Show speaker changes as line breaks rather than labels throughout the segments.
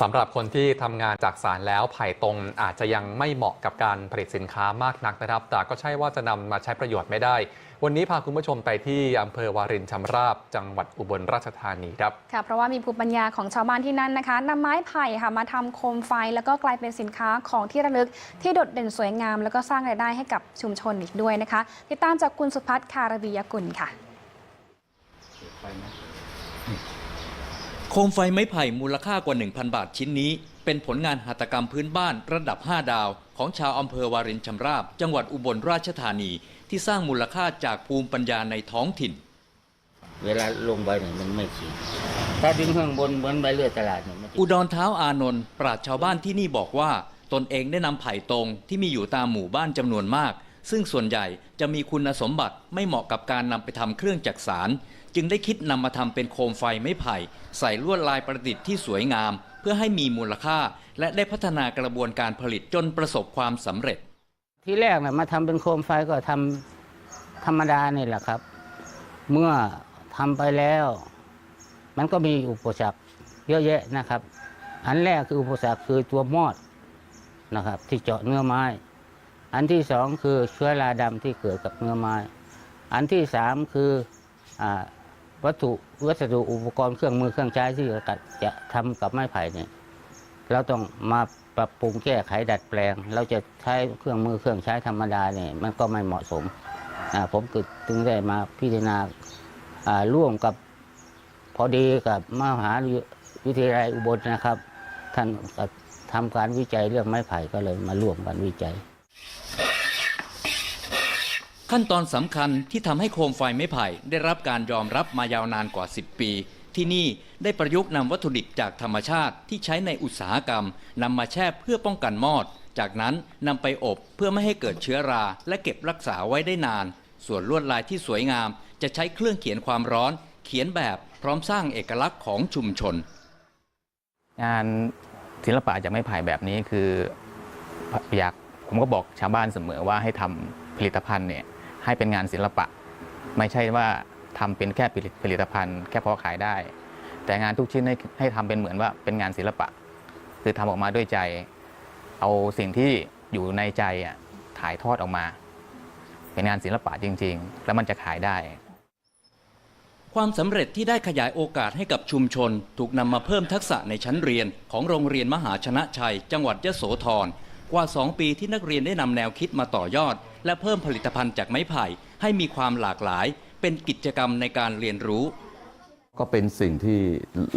สำหรับคนที่ทำงานจากสารแล้วไผ่ตรงอาจจะยังไม่เหมาะกับการผลิตสินค้ามากนักนะครับ แต่ก็ใช่ว่าจะนำมาใช้ประโยชน์ไม่ได้ วันนี้พาคุณผู้ชมไปที่อำเภอวารินชำราบ จังหวัดอุบลราชธานีครับ
ค่ะ เพราะว่ามีภูมิปัญญาของชาวบ้านที่นั่นนะคะนำไม้ไผ่ค่ะมาทำโคมไฟแล้วก็กลายเป็นสินค้าของที่ระลึกที่โดดเด่นสวยงาม แล้วก็สร้างรายได้ให้กับชุมชนอีกด้วยนะคะ ติดตามจากคุณสุพัฒน์คารบียกุลค่ะ
โคมไฟไม้ไผ่มูลค่ากว่า 1,000 บาทชิ้นนี้ เป็นผลงานหัตถกรรมพื้นบ้านระดับ 5 ดาว ของชาวอำเภอวารินชำราบ จังหวัดอุบลราชธานี ที่สร้างมูลค่าจากภูมิปัญญาในท้องถิ่น
เวลาลงไปเนี่ยมันไม่ขีดถ้าดึงข้างบนเหมือนใบเลือดตลาดเนี่ยมัน
อุดรเท้าอานนท์ปราชญ์ชาวบ้านที่นี่บอกว่า ตนเองได้นำไผ่ตรงที่มีอยู่ตามหมู่บ้านจำนวนมาก ซึ่งส่วนใหญ่จะมีคุณสมบัติไม่เหมาะกับการนำไปทำเครื่องจักสาร จึงได้คิดนำมาทำเป็นโคมไฟไม้ไผ่ ใส่ลวดลายประดิษฐ์ที่สวยงาม เพื่อให้มีมูลค่า และได้พัฒนากระบวนการผลิตจนประสบความสำเร็จ
ที่แรกนะมาทำเป็นโคมไฟก็ทำธรรมดานี่แหละครับ เมื่อทำไปแล้ว มันก็มีอุปสรรคเยอะแยะนะครับ อันแรกคืออุปสรรคคือตัวมอดนะครับ ที่เจาะเนื้อไม้ อันที่สองคือเชื้อราดำที่เกิดกับเนื้อไม้ อันที่สามคืออวัตถุวัสดุอุปกรณ์เครื่องมือเครื่องใช้ที่จะทำกับไม้ไผ่เนี่ยเราต้องมาปรับปรุงแก้ไขดัดแปลง เราจะใช้เครื่องมือเครื่องใช้ธรรมดาเนี่ยมันก็ไม่เหมาะสมผมก็จึงได้มาพิจารณาร่วมกับพอดีกับมหาวิทยาลัยอุบลนะครับ ท่านทำการวิจัยเรื่องไม้ไผ่ก็เลยมาร่วมกันวิจัย
ขั้นตอนสำคัญที่ทำให้โคมไฟไม้ไผ่ ได้รับการยอมรับมายาวนานกว่า 10 ปี ที่นี่ได้ประยุกต์นำวัตถุดิบจากธรรมชาติที่ใช้ในอุตสาหกรรมนำมาแช่เพื่อป้องกันมอด จากนั้นนำไปอบเพื่อไม่ให้เกิดเชื้อรา และเก็บรักษาไว้ได้นาน ส่วนลวดลายที่สวยงาม จะใช้เครื่องเขียนความร้อน เขียนแบบพร้อมสร้างเอกลักษณ์ของชุมชน
งานศิลปะจากไม้ไผ่แบบนี้คืออยากผมก็บอกชาวบ้านเสมอว่าให้ทำผลิตภัณฑ์เนี่ย ให้เป็นงานศิลปะ ไม่ใช่ว่าทำเป็นแค่ผลิตภัณฑ์ แค่พอขายได้ แต่งานทุกชิ้นให้ให้ทำเป็นเหมือนว่าเป็นงานศิลปะ คือทำออกมาด้วยใจ เอาสิ่งที่อยู่ในใจอะถ่ายทอดออกมา เป็นงานศิลปะจริง ๆ แล้วมันจะขายได้
ความสำเร็จที่ได้ขยายโอกาสให้กับชุมชน ถูกนำมาเพิ่มทักษะในชั้นเรียน ของโรงเรียนมหาชนะชัย จังหวัดยะโสธรกว่า 2 ปีที่นักเรียนได้นำแนวคิดมาต่อยอด และเพิ่มผลิตภัณฑ์จากไม้ไผ่ ให้มีความหลากหลาย เป็นกิจกรรมในการเรียนรู้
ก็เป็นสิ่งที่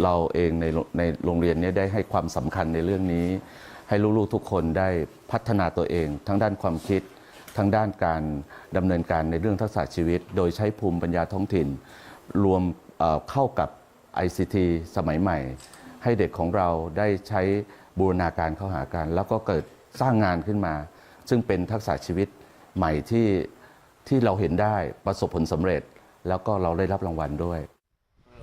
เราเองในโรงในโรงเรียนเนี้ได้ให้ความสำคัญในเรื่องนี้ ให้ลูกๆทุกคนได้พัฒนาตัวเอง ทั้งด้านความคิด ทั้งด้านการดำเนินการในเรื่องทักษะชีวิต โดยใช้ภูมิปัญญาท้องถิ่น รวมเอ่อเข้ากับ ICT สมัยใหม่ ให้เด็กของเราได้ใช้บูรณาการเข้าหากัน แล้วก็เกิดสร้างงานขึ้นมา ซึ่งเป็นทักษะชีวิต ใหม่ที่ที่เราเห็นได้ประสบผลสำเร็จ แล้วก็เราได้รับรางวัลด้วย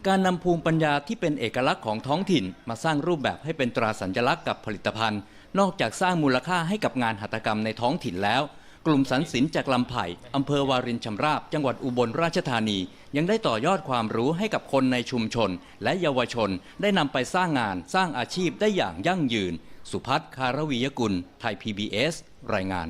การนำภูมิปัญญาที่เป็นเอกลักษณ์ของท้องถิ่น มาสร้างรูปแบบให้เป็นตราสัญลักษณ์กับผลิตภัณฑ์ นอกจากสร้างมูลค่าให้กับงานหัตถกรรมในท้องถิ่นแล้ว กลุ่มสันสินจากลำไผ่อำเภอวารินชำราบ จังหวัดอุบลราชธานี ยังได้ต่อยอดความรู้ให้กับคนในชุมชน และเยาวชน ได้นำไปสร้างงาน สร้างอาชีพได้อย่างยั่งยืน สุพัฒน์คารวียกุล ไทย PBS รายงาน